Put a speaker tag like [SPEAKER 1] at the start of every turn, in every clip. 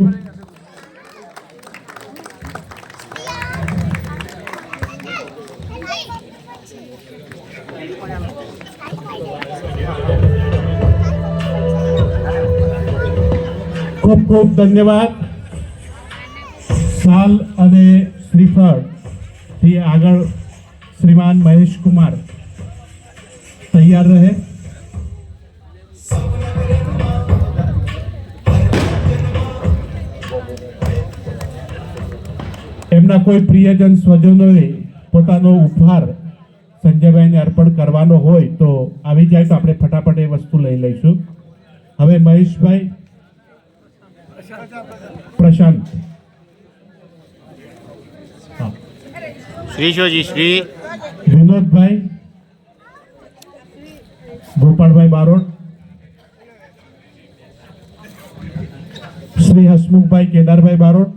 [SPEAKER 1] ખૂબ ખૂબ ધન્યવાદ. સાલ અને શ્રીફળથી આગળ શ્રીમાન મહેશ કુમાર તૈયાર રહે. એમના કોઈ પ્રિયજન સ્વજનોએ પોતાનો ઉપહાર સંજયભાઈને અર્પણ કરવાનો હોય તો આવી જાય તો આપણે ફટાફટ એ વસ્તુ લઈ લઈશું. હવે મહેશભાઈ પ્રશાંત.
[SPEAKER 2] શ્રી શોજી શ્રી?
[SPEAKER 1] વિનોદભાઈ ગોપાળભાઈ બારોટ શ્રી હસમુખભાઈ કેદારભાઈ બારોટ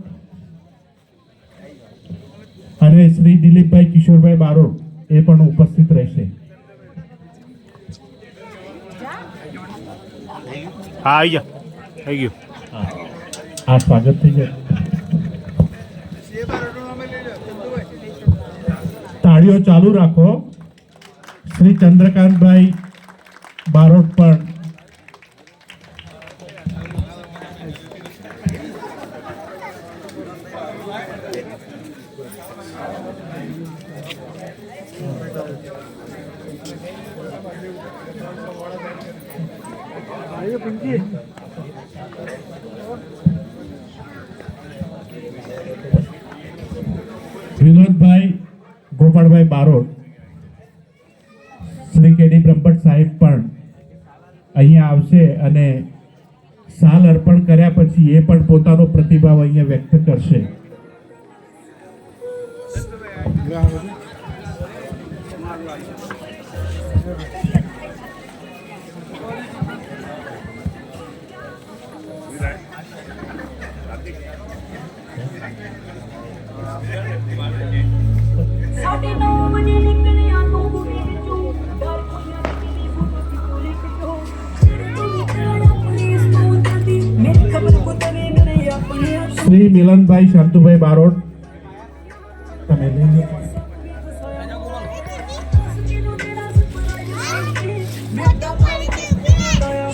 [SPEAKER 1] અને શ્રી દિલીપભાઈ કિશોરભાઈ બારોટ એ પણ ઉપસ્થિત રહેશે.
[SPEAKER 2] હા આવી જાઓ થઈ ગયું.
[SPEAKER 1] હા. આ સ્વાગત થઈ જાય. તાળીઓ ચાલુ રાખો. શ્રી ચંદ્રકાંતભાઈ બારોટ પણ. વિનોદભાઈ, ગોપાળભાઈ બારોટ, શ્રી કેડી બ્રહ્મભટ્ટ સાહેબ પણ અહીંયા આવશે અને સાલ અર્પણ કર્યા પછી એ પણ પોતાનો પ્રતિભાવ અહીંયા વ્યક્ત કરશે.
[SPEAKER 3] ਸਾਢੇ ਨੌ ਵਜੇ ਨਿਕਲਿਆ ਤੂੰ ਬੁਰੇ ਵਿੱਚੋਂ ਡਰ ਕੁੜੀਆਂ ਦੀ ਕਿੰਨੀ ਫੁੱਟੀ ਕੋਲੇ ਪਿੱਟੋ ਤੂੰ ਨਿਕਲਿਆ ਪੁਲਿਸ ਤੋਂ ਜਲਦੀ ਮੇਰੀ ਖਬਰ ਕੋ ਤੇਰੇ ਮੇਰੇ ਆਪਣੇ ਆਪ
[SPEAKER 1] શ્રી મિલનભાઈ શાંતુભાઈ બારોટ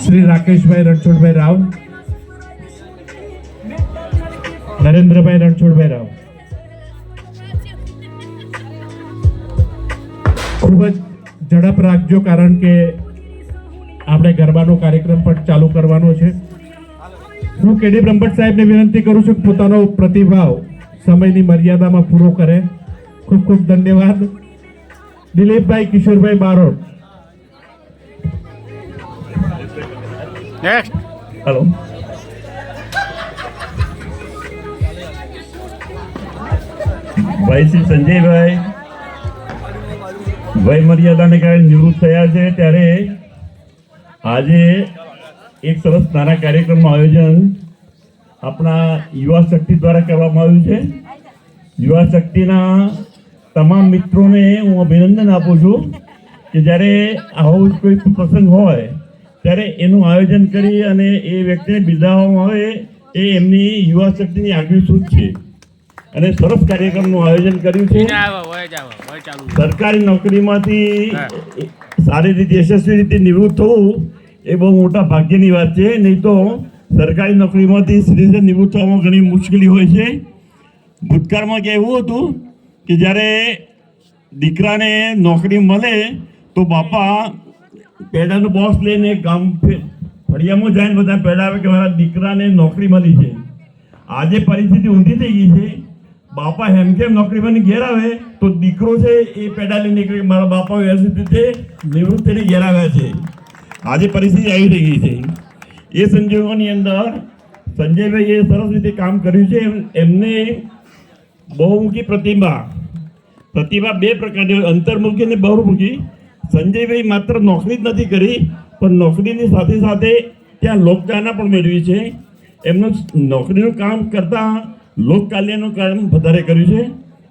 [SPEAKER 1] શ્રી રાકેશભાઈ રણછોડભાઈ રાવ, નરેન્દ્રભાઈ રણછોડભાઈ રાવ. ખૂબ જ ઝડપ રાખજો, કારણ કે આપણે ગરબાનો કાર્યક્રમ પણ ચાલુ કરવાનો છે. હું કેડી બ્રહ્મભટ્ટ સાહેબને વિનંતી કરું છું પોતાનો પ્રતિભાવ સમયની મર્યાદામાં પૂરો કરે. ખૂબ ખૂબ ધન્યવાદ. દિલીપભાઈ કિશોરભાઈ બારોટ
[SPEAKER 2] નેક્સ્ટ
[SPEAKER 1] હલો
[SPEAKER 4] ભાઈ શ્રી સંજયભાઈ. વય મર્યાદાને કારણે નિવૃત્ત થયા છે. ત્યારે આજે એક સરસ નાના કાર્યક્રમનું આયોજન આપણા યુવા શક્તિ દ્વારા કરવામાં આવ્યું છે. યુવા શક્તિના તમામ મિત્રોને હું અભિનંદન આપું છું કે જ્યારે આવો કોઈ પ્રસંગ હોય ત્યારે એનું આયોજન કરી અને એ વ્યક્તિને બિરદાવવામાં આવે એ એમની યુવા શક્તિની આગવી સૂચ છે. અને સરસ કાર્યક્રમનું આયોજન કર્યું છે. સરકારી નોકરીમાંથી સારી રીતે યશસ્વી રીતે નિવૃત્ત થવું એ બહુ મોટા ભાગ્યની વાત છે. નહીં તો સરકારી નોકરીમાંથી સીધી રીતે નિવૃત્ત થવામાં ઘણી મુશ્કેલી હોય છે. ભૂતકાળમાં કે એવું હતું કે જ્યારે દીકરાને નોકરી મળે તો બાપા પેડાનો બોક્સ લઈને ગામ ફળિયામાં જઈને બધા પેડાવે કે મારા દીકરાને નોકરી મળી છે. આજે પરિસ્થિતિ ઊંધી થઈ ગઈ છે. બાપા હેમખેમ નોકરી બની ઘેર આવે તો દીકરો છે એ પેડા લઈને નીકળે મારા બાપા વ્યવસ્થિત રીતે નિવૃત્ત થઈને ઘેર આવ્યા છે. આજે પરિસ્થિતિ આવી થઈ ગઈ છે. એ સંજોગોની અંદર સંજયભાઈએ સરસ રીતે કામ કર્યું છે. એમને બહુમુખી પ્રતિભા પ્રતિભા બે પ્રકારની અંતર્મુખી અને બહુમુખી. સંજયભાઈ માત્ર નોકરી જ નથી કરી, પણ નોકરીની સાથે સાથે ત્યાં લોકચાહના પણ મેળવી છે. એમનું નોકરીનું કામ કરતાં લોકકાલ્યનું કામ વધારે કર્યું છે.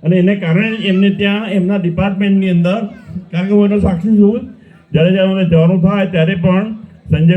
[SPEAKER 4] અને એને કારણે એમને ત્યાં એમના ડિપાર્ટમેન્ટની અંદર કારણ કે હું એનો સાક્ષી છું. જ્યારે જ્યારે જવાનું થાય ત્યારે પણ સંજય